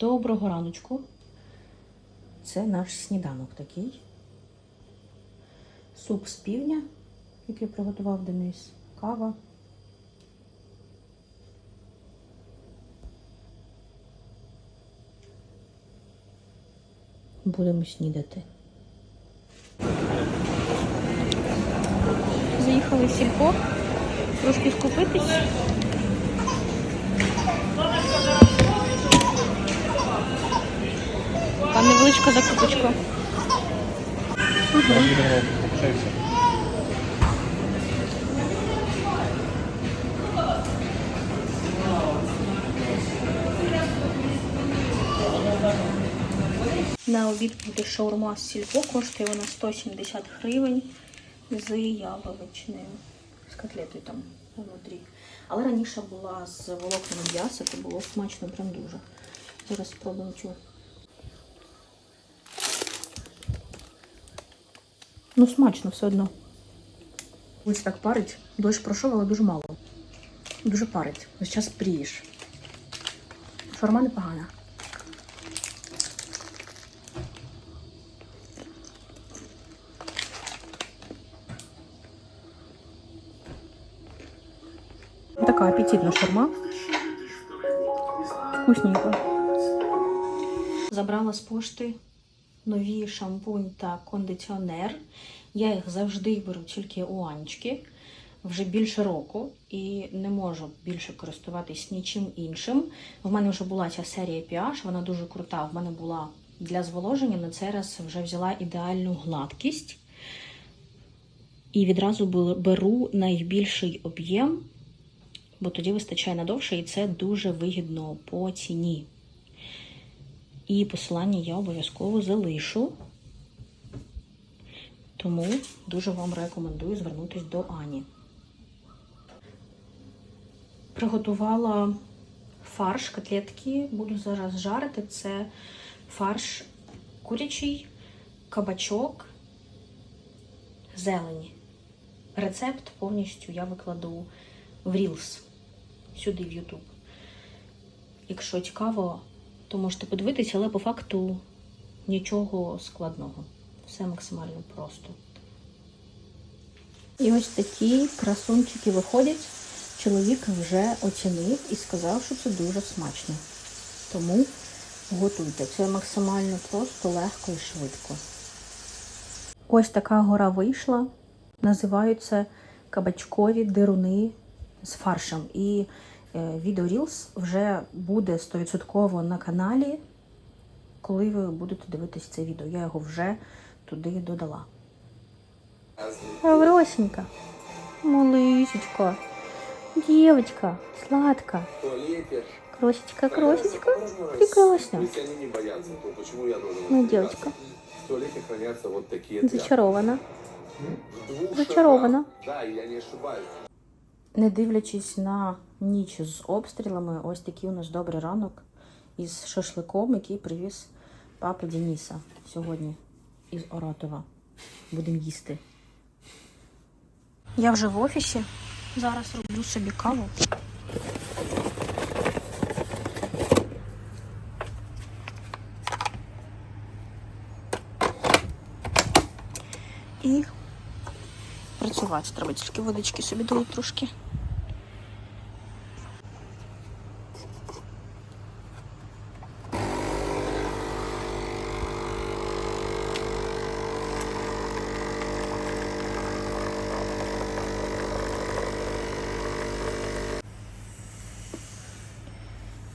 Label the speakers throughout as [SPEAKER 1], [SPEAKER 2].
[SPEAKER 1] Доброго раночку. Це наш сніданок такий. Суп з півня, який приготував Денис, кава. Будемо снідати. Заїхали в сільпо, трошки скупитись. Така невеличка закупочка. На обід буде шаурма з сільпо, коштує вона 170 гривень з яловичною, з котлетою там внутрі. Але раніше була з волокнами м'яса, то було смачно прям дуже. Зараз спробуємо цю. Ну, смачно все одно. Ось так парить. Дощ пройшов, але дуже мало. Дуже парить. Ось час прієш. Шаурма непогана. Така апетитна шаурма. Вкусненько. Забрала з пошти нові шампунь та кондиціонер. Я їх завжди беру тільки у Анечки вже більше року і не можу більше користуватись нічим іншим. В мене вже була ця серія PH, вона дуже крута. В мене була для зволоження, на цей раз вже взяла ідеальну гладкість. І відразу беру найбільший об'єм, бо тоді вистачає надовше, і це дуже вигідно по ціні. І посилання я обов'язково залишу. Тому дуже вам рекомендую звернутися до Ані. Приготувала фарш, котлетки, буду зараз жарити. Це фарш курячий, кабачок, зелень. Рецепт повністю я викладу в Reels, сюди в YouTube. Якщо цікаво, то можете подивитися, але по факту нічого складного. Все максимально просто. І ось такі красунчики виходять. Чоловік вже оцінив і сказав, що це дуже смачно. Тому готуйте. Це максимально просто, легко і швидко. Ось така гора вийшла. Називаються кабачкові дируни з фаршем. І відео Reels вже буде 100% на каналі, коли ви будете дивитися це відео. Я його вже туди додала. Авросенька, малышечка, девочка, сладка. Кросечка, кросечка, прекрасно. Ну, девочка, зачарована. Зачарована.
[SPEAKER 2] Не
[SPEAKER 1] дивлячись на ніч з обстрілами, ось такий у нас добрий ранок із шашликом, який привіз папа Дениса сьогодні із Оратова. Будемо їсти. Я вже в офісі. Зараз роблю собі каву. І працювати треба тільки водички собі долити трошки.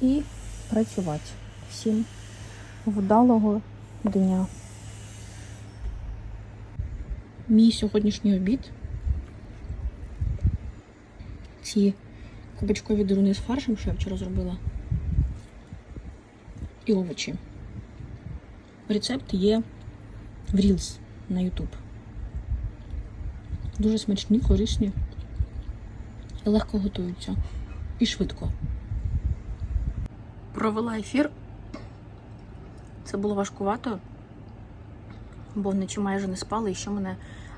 [SPEAKER 1] І працювати. Всім вдалого дня. Мій сьогоднішній обід. Ці кабачкові дируни з фаршем, що я вчора зробила. І овочі. Рецепт є в Reels на YouTube. Дуже смачні, корисні, легко готуються. І швидко. Провела ефір. Це було важкувато, бо вночі майже не спала, і ще мене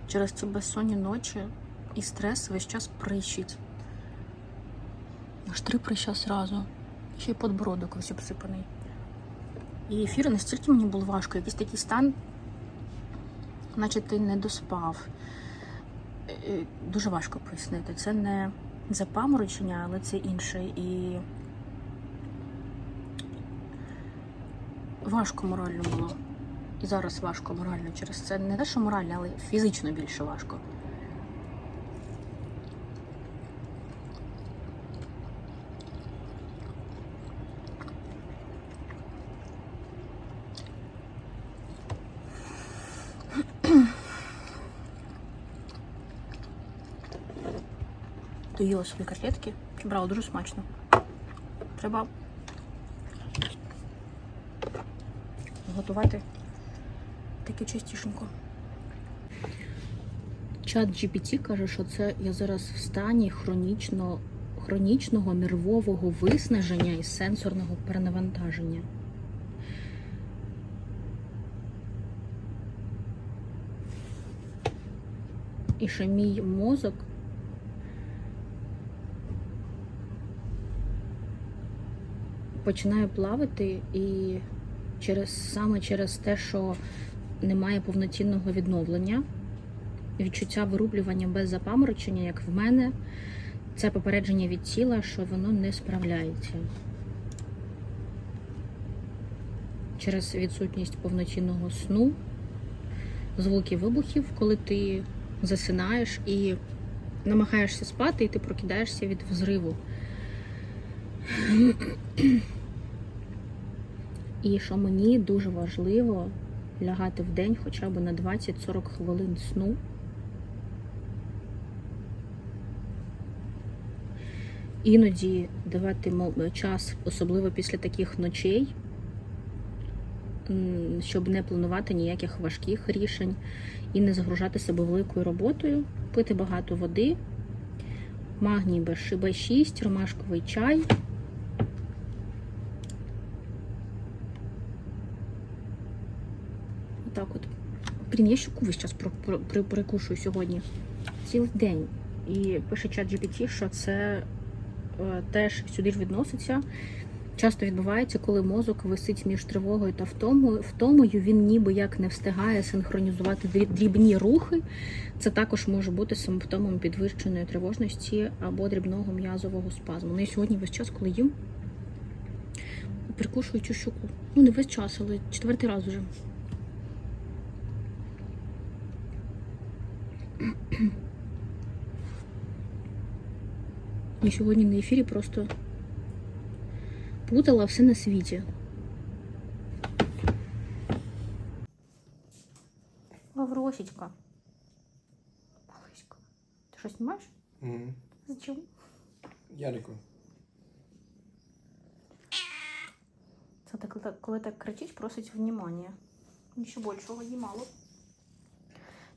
[SPEAKER 1] через ці безсонні ночі і стрес весь час прищить. Аж три прища зразу. Ще й подбородок весь обсипаний. І ефір настільки мені було важко, якийсь такий стан, наче ти не доспав. Е, Дуже важко пояснити. Це не запаморочення, але це інше. І важко морально було. І зараз важко морально через це. Не те, що морально, але фізично більше важко. Доїла собі котлетки, брала дуже смачно. Треба готувати таке частішенько. Чат GPT каже, що це я зараз в стані хронічно, хронічного нервового виснаження і сенсорного перенавантаження. І що мій мозок починає плавати і через саме через те, що немає повноцінного відновлення, відчуття вирублювання без запаморочення, як в мене, це попередження від тіла, що воно не справляється. Через відсутність повноцінного сну, звуки вибухів, коли ти засинаєш і намагаєшся спати, і ти прокидаєшся від взриву. І що мені дуже важливо лягати в день хоча б на 20-40 хвилин сну. Іноді давати час, особливо після таких ночей, щоб не планувати ніяких важких рішень і не загружати себе великою роботою, пити багато води, магній Б6, ромашковий чай. Так от. Блін, я щуку весь час про, про, при- перекушую сьогодні. Цілий день. І пише чат GPT, що це е, теж сюди ж відноситься. Часто відбувається, коли мозок висить між тривогою та втомою. Втомою він ніби як не встигає синхронізувати дрібні рухи. Це також може бути симптомом підвищеної тривожності або дрібного м'язового спазму. Ну і сьогодні весь час, коли їм, прикушую цю щуку. Ну, не весь час, але четвертий раз вже. Я сьогодні на ефірі просто путала все на світі. Лавросічка. Малиська. Ти що знімаєш?
[SPEAKER 3] Угу.
[SPEAKER 1] Зачем?
[SPEAKER 3] Ярику.
[SPEAKER 1] Це так, так, коли так кричить, просить внимання. Нічого більшого їй мало.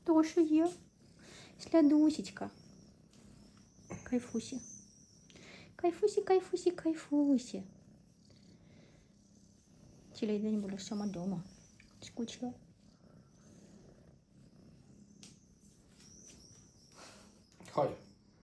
[SPEAKER 1] То, що є. Слядусечка. Кайфусі. Кайфусі, кайфусі, кайфусі. Цілий день буду сама дома. Скучила.
[SPEAKER 3] Chodź.